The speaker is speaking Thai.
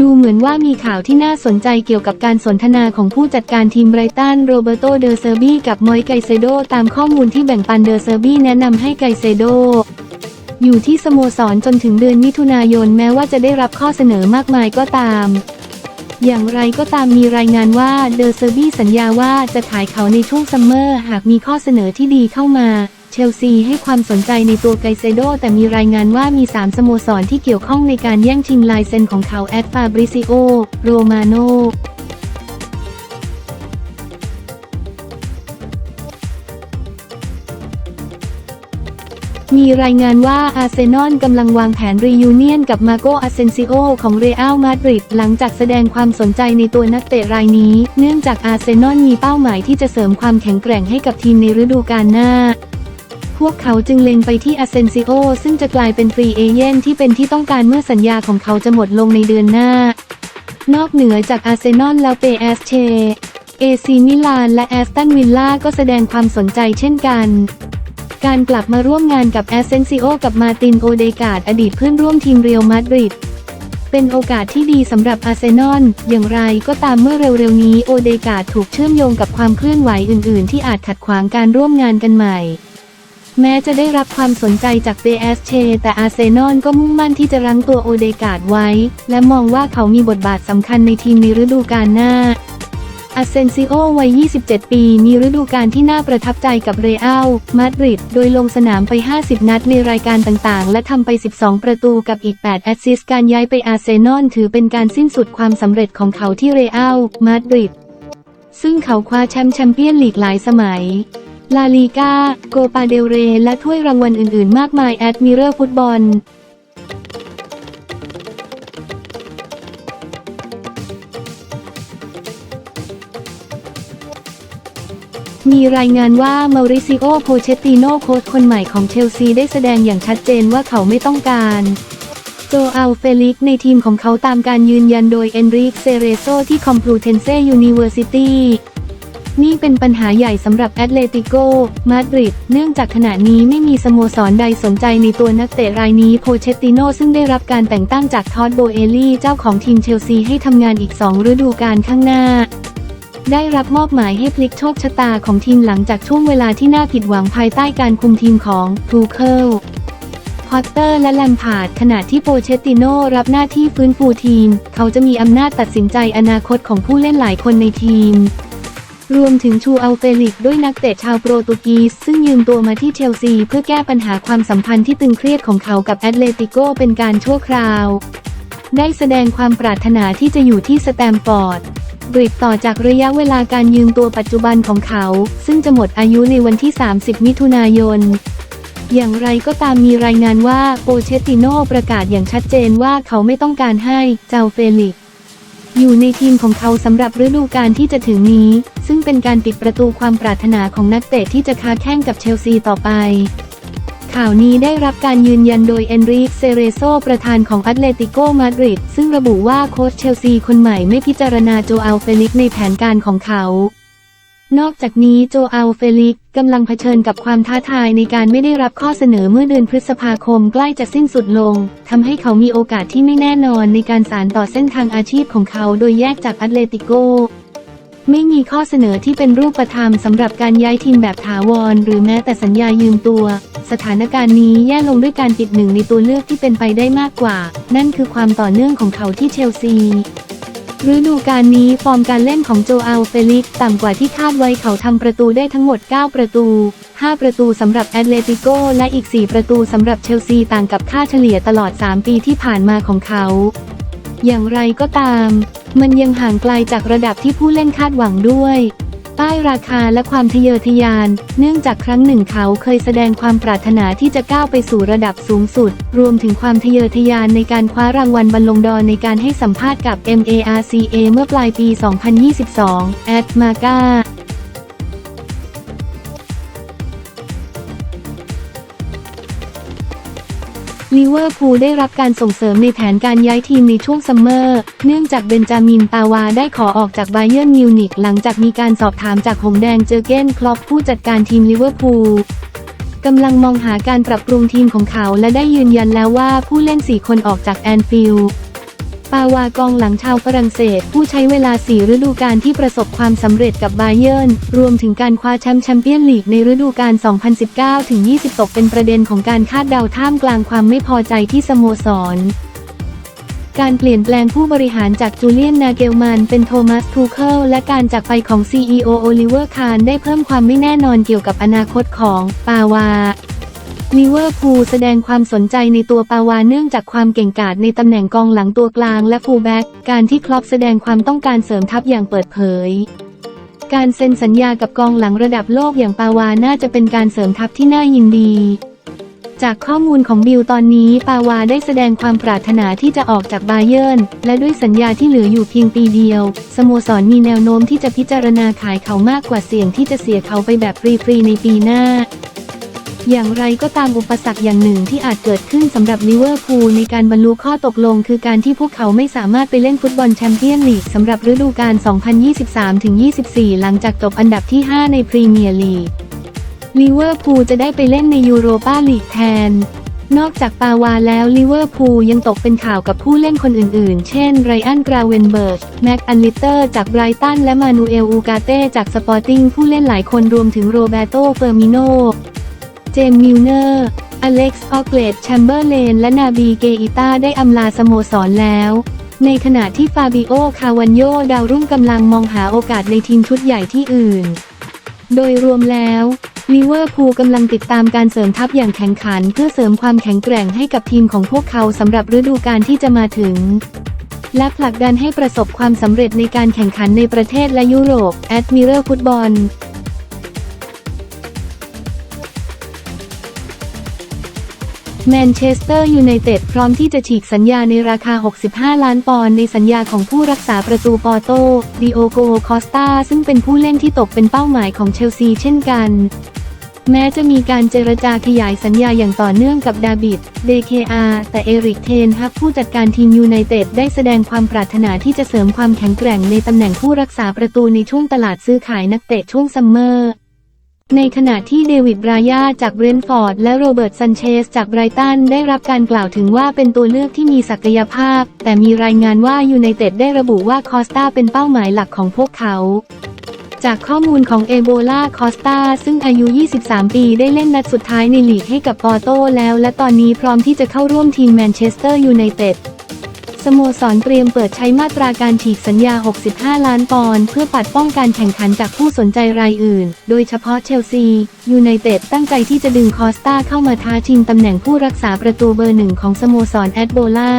ดูเหมือนว่ามีข่าวที่น่าสนใจเกี่ยวกับการสนทนาของผู้จัดการทีมไบรตันโรเบโตเดอเซอร์บีกับมอยไกเซโดตามข้อมูลที่แบ่งปันเดอเซอร์บีแนะนำให้ไกเซโดอยู่ที่สโมสรจนถึงเดือนมิถุนายนแม้ว่าจะได้รับข้อเสนอมากมายก็ตาม อย่างไรก็ตามมีรายงานว่าเดอเซอร์บีสัญญาว่าจะขายเขาในช่วงซัมเมอร์หากมีข้อเสนอที่ดีเข้ามา เชลซีให้ความสนใจในตัวไกเซโด แต่มีรายงานว่ามี 3 สโมสรที่เกี่ยวข้องในการแย่งชิงลายเซ็นของเขาแอดฟาบริซิโอ โรมาโนมีรายงานว่าอาร์เซนอลกำลังวางแผนรียูเนียนกับมาโกอาเซนซิโอของเรอัลมาดริดหลังจากแสดงความสนใจในตัวนักเตะรายนี้ เนื่องจากอาร์เซนอลมีเป้าหมายที่จะเสริมความแข็งแกร่งให้กับทีมในฤดูกาลหน้า พวกเขาจึงเล็งไปที่อาเซนซิโอซึ่งจะกลายเป็นฟรีเอเย่นที่เป็นที่ต้องการเมื่อสัญญาของเขาจะหมดลงในเดือนหน้า นอกเหนือจากอาร์เซนอลแล้วเปเอสเชเอซีมิลานและแอสตันวิลล่าก็แสดงความสนใจเช่นกันการกลับมาร่วมงานกับแอสเซนซิโอกับมาตินโอเดกาดอดีตเพื่อนร่วมทีมเรียลมาดริดเป็นโอกาสที่ดีสำหรับอาร์เซนอลอย่างไรก็ตามเมื่อเร็วๆนี้โอเดกาดถูกเชื่อมโยงกับความเคลื่อนไหวอื่นๆ ที่อาจขัดขวางการร่วมงานกันใหม่ แม้จะได้รับความสนใจจากเปเอสเช แต่อาร์เซนอลก็มุ่งมั่นที่จะรั้งตัวโอเดกาดไว้ และมองว่าเขามีบทบาทสำคัญในทีมในฤดูกาลหน้าอาเซนซิโอวัย 27 ปี มีฤดูกาลที่น่าประทับใจกับเรอัล มาดริด โดยลงสนามไป 50 นัดในรายการต่างๆ และทำไป 12 ประตูกับอีก 8 แอสซิสต์ การย้ายไปอาร์เซนอลถือเป็นการสิ้นสุดความสำเร็จของเขาที่เรอัล มาดริด ซึ่งเขาคว้าแชมป์แชมเปี้ยนลีกหลายสมัย ลาลีกาโกปาเดลเร และถ้วยรางวัลอื่นๆ มากมายแอดมิเรอร์ฟุตบอลมีรายงานว่ามาริซิโอ โพเชตติโนโค้ชคนใหม่ของเชลซีได้แสดงอย่างชัดเจนว่าเขาไม่ต้องการ โจอัลเฟลิกในทีมของเขาตามการยืนยันโดยเอนริกเซเรโซที่คอมพลูเทนเซยูนิเวอร์ซิตี้ นี่เป็นปัญหาใหญ่สำหรับแอตเลติโก มาดริด เนื่องจากขณะนี้ไม่มีสโมสรใดสนใจในตัวนักเตะรายนี้โพเชตติโนซึ่งได้รับการแต่งตั้งจากทอดโบเอลี่เจ้าของทีมเชลซีให้ทำงานอีก 2 ฤดูกาลข้างหน้าได้รับมอบหมายให้พลิกโชคชะตาของทีมหลังจากช่วงเวลาที่น่าผิดหวังภายใต้การคุมทีมของทูเคิล พอตเตอร์และแลมพาร์ดขณะที่โปเชตติโนรับหน้าที่ฟื้นฟูทีม เขาจะมีอำนาจตัดสินใจอนาคตของผู้เล่นหลายคนในทีม รวมถึงชูอัลเฟลิกด้วยนักเตะชาวโปรตุกีสซึ่งยืมตัวมาที่เชลซีเพื่อแก้ปัญหาความสัมพันธ์ที่ตึงเครียดของเขากับแอตเลติโกเป็นการชั่วคราว ได้แสดงความปรารถนาที่จะอยู่ที่สแตมฟอร์ดบริดต่อจากระยะเวลาการยืมตัวปัจจุบันของเขา ซึ่งจะหมดอายุในวันที่ 30 มิถุนายนอย่างไรก็ตามมีรายงานว่าโปเชตติโนประกาศอย่างชัดเจนว่าเขาไม่ต้องการให้เจ้าเฟลิก อยู่ในทีมของเขาสำหรับฤดูกาลที่จะถึงนี้ ซึ่งเป็นการปิดประตูความปรารถนาของนักเตะที่จะค้าแข่งกับเชลซีต่อไป ข่าวนี้ได้รับการยืนยันโดยเอนริกเซเรโซประธานของอตเลติโกมาดริดซึ่งระบุว่าโค้ชเชลซีคนใหม่ไม่พิจารณาโจอัลเฟลิกในแผนการของเขา นอกจากนี้โจอัลเฟลิกกำลังเผชิญกับความท้าทายในการไม่ได้รับข้อเสนอเมื่อเดือนพฤษภาคมใกล้จะสิ้นสุดลงทำให้เขามีโอกาสที่ไม่แน่นอนในการสานต่อเส้นทางอาชีพของเขาโดยแยกจากแอตเลติโก ไม่มีข้อเสนอที่เป็นรูปธรรมสำหรับการย้ายทีมแบบถาวร หรือแม้แต่สัญญายืมตัว สถานการณ์นี้แย่ลงด้วยการติดหนึ่งในตัวเลือกที่เป็นไปได้มากกว่า นั่นคือความต่อเนื่องของเขาที่เชลซี ฤดูกาลนี้ฟอร์มการเล่นของโจอัลเฟลิกต่ำกว่าที่คาดไว้เขาทำประตูได้ทั้งหมด 9 ประตู 5 ประตูสำหรับแอตเลติโกและอีก 4 ประตูสำหรับเชลซีต่างกับค่าเฉลี่ยตลอด 3 ปีที่ผ่านมาของเขา อย่างไรก็ตาม มันยังห่างไกลจากระดับที่ผู้เล่นคาดหวังด้วย ป้ายราคาและความทะเยอทะยาน เนื่องจากครั้งหนึ่งเขาเคยแสดงความปรารถนาที่จะก้าวไปสู่ระดับสูงสุด รวมถึงความทะเยอทะยานในการคว้ารางวัลบอลลงดอร์ในการให้สัมภาษณ์กับ MARCA เมื่อปลายปี 2022 แอดมา a า ลิเวอร์พูลได้รับการส่งเสริมในแผนการย้ายทีมในช่วงซัมเมอร์ เนื่องจากเบนจามินปาวาได้ขอออกจากไบเย r ร์นมิวนิกหลังจากมีการสอบถามจากหงแดงเจอเกนคล็อปผู้จัดการทีมลิเวอร์พูลกำลังมองหาการปรับปรุงทีมของเขาและได้ยืนยันแล้วว่าผู้เล่น 4 คนออกจากแอนฟิลด์ ปาวากองหลังชาวฝรั่งเศส ผู้ใช้เวลา 4 ฤดูกาลที่ประสบความสำเร็จกับบาเยิร์นรวมถึงการคว้าแชมป์แชมเปี้ยนลีกในฤดูกาล 2019-20 ตกเป็นประเด็นของการคาดเดาท่ามกลางความไม่พอใจที่สโมสรการเปลี่ยนแปลงผู้บริหารจากจูเลียนนาเกลมันเป็นโทมัสทูเคิลและการจากไปของ CEO โอลิเวอร์คาร์ได้เพิ่มความไม่แน่นอนเกี่ยวกับอนาคตของปาวา ลิเวอร์พูลแสดงความสนใจในตัวปาวาเนื่องจากความเก่งกาจในตำแหน่งกองหลังตัวกลางและฟูลแบ็กการที่คลอปแสดงความต้องการเสริมทัพอย่างเปิดเผย การเซ็นสัญญากับกองหลังระดับโลกอย่างปาวาน่าจะเป็นการเสริมทัพที่น่ายินดี จากข้อมูลของบิลตอนนี้ปาวาได้แสดงความปรารถนาที่จะออกจากบาเยิร์นและด้วยสัญญาที่เหลืออยู่เพียงปีเดียว สโมสรมีแนวโน้มที่จะพิจารณาขายเขามากกว่าเสี่ยงที่จะเสียเขาไปแบบฟรีๆในปีหน้า อย่างไรก็ตามอุปสรรคอย่างหนึ่งที่อาจเกิดขึ้นสำหรับลิเวอร์พูลในการบรรลุข้อตกลง คือการที่พวกเขาไม่สามารถไปเล่นฟุตบอลแชมเปี้ยนลีกสำหรับฤดูกาล 2023-24 หลังจากจบอันดับที่ 5 ในพรีเมียร์ลีกลิเวอร์พูลจะได้ไปเล่นในยูโรปาลีกแทน นอกจากปาวาแล้วลิเวอร์พูลยังตกเป็นข่าวกับผู้เล่นคนอื่นๆ เช่นไรอันกราเวนเบิร์ก แม็กอันลิเตอร์จากไบรตันและมานูเอลอูกาเต้จากสปอร์ติ้งผู้เล่นหลายคนรวมถึงโรเบโตเฟอร์มิโน เจมส์มิลเนอร์ อเล็กซ์ ออเกรดแชมเบอร์เลน และนาบีเกอิต้าได้อำลาสโมสรแล้ว ในขณะที่ฟาบิโอ คาวันโย ดาวรุ่งกำลังมองหาโอกาสในทีมชุดใหญ่ที่อื่น โดยรวมแล้วลิเวอร์พูลกำลังติดตามการเสริมทัพอย่างแข่งขัน เพื่อเสริมความแข็งแกร่งให้กับทีมของพวกเขาสำหรับฤดูกาลที่จะมาถึง และผลักดันให้ประสบความสำเร็จในการแข่งขันในประเทศและยุโรปแอดมิเรลฟุตบอล แมนเชสเตอร์ยูไนเต็ดพร้อมที่จะฉีกสัญญาในราคา 65 ล้านปอนด์ในสัญญาของผู้รักษาประตูปอร์โตดิโอโกคอสตาซึ่งเป็นผู้เล่นที่ตกเป็นเป้าหมายของเชลซีเช่นกัน แม้จะมีการเจรจาขยายสัญญาอย่างต่อเนื่องกับดาบิดเดเคอาแต่เอริกเทนฮักผู้จัดการทีมยูไนเต็ดได้แสดงความปรารถนาที่จะเสริมความแข็งแกร่งในตำแหน่งผู้รักษาประตูในช่วงตลาดซื้อขายนักเตะช่วงซัมเมอร์ ในขณะที่เดวิดบรายาจากเบรนฟอร์ดและโรเบิร์ตซันเชสจากไบรตันได้รับการกล่าวถึงว่าเป็นตัวเลือกที่มีศักยภาพ แต่มีรายงานว่ายูไนเต็ดได้ระบุว่าคอสตาเป็นเป้าหมายหลักของพวกเขาจากข้อมูลของเอโบลาคอสตาซึ่งอายุ 23 ปีได้เล่นนัดสุดท้ายในลีกให้กับปอร์โตแล้ว และตอนนี้พร้อมที่จะเข้าร่วมทีมแมนเชสเตอร์ยูไนเต็ด สโมสรเตรียมเปิดใช้มาตราการฉีกสัญญา 65 ล้านปอนด์เพื่อปัดป้องการแข่งขันจากผู้สนใจรายอื่น โดยเฉพาะเชลซี ยูไนเต็ดตั้งใจที่จะดึงคอสตาเข้ามาท้าชิงตำแหน่งผู้รักษาประตูเบอร์หนึ่งของสโมสรแอดโบลา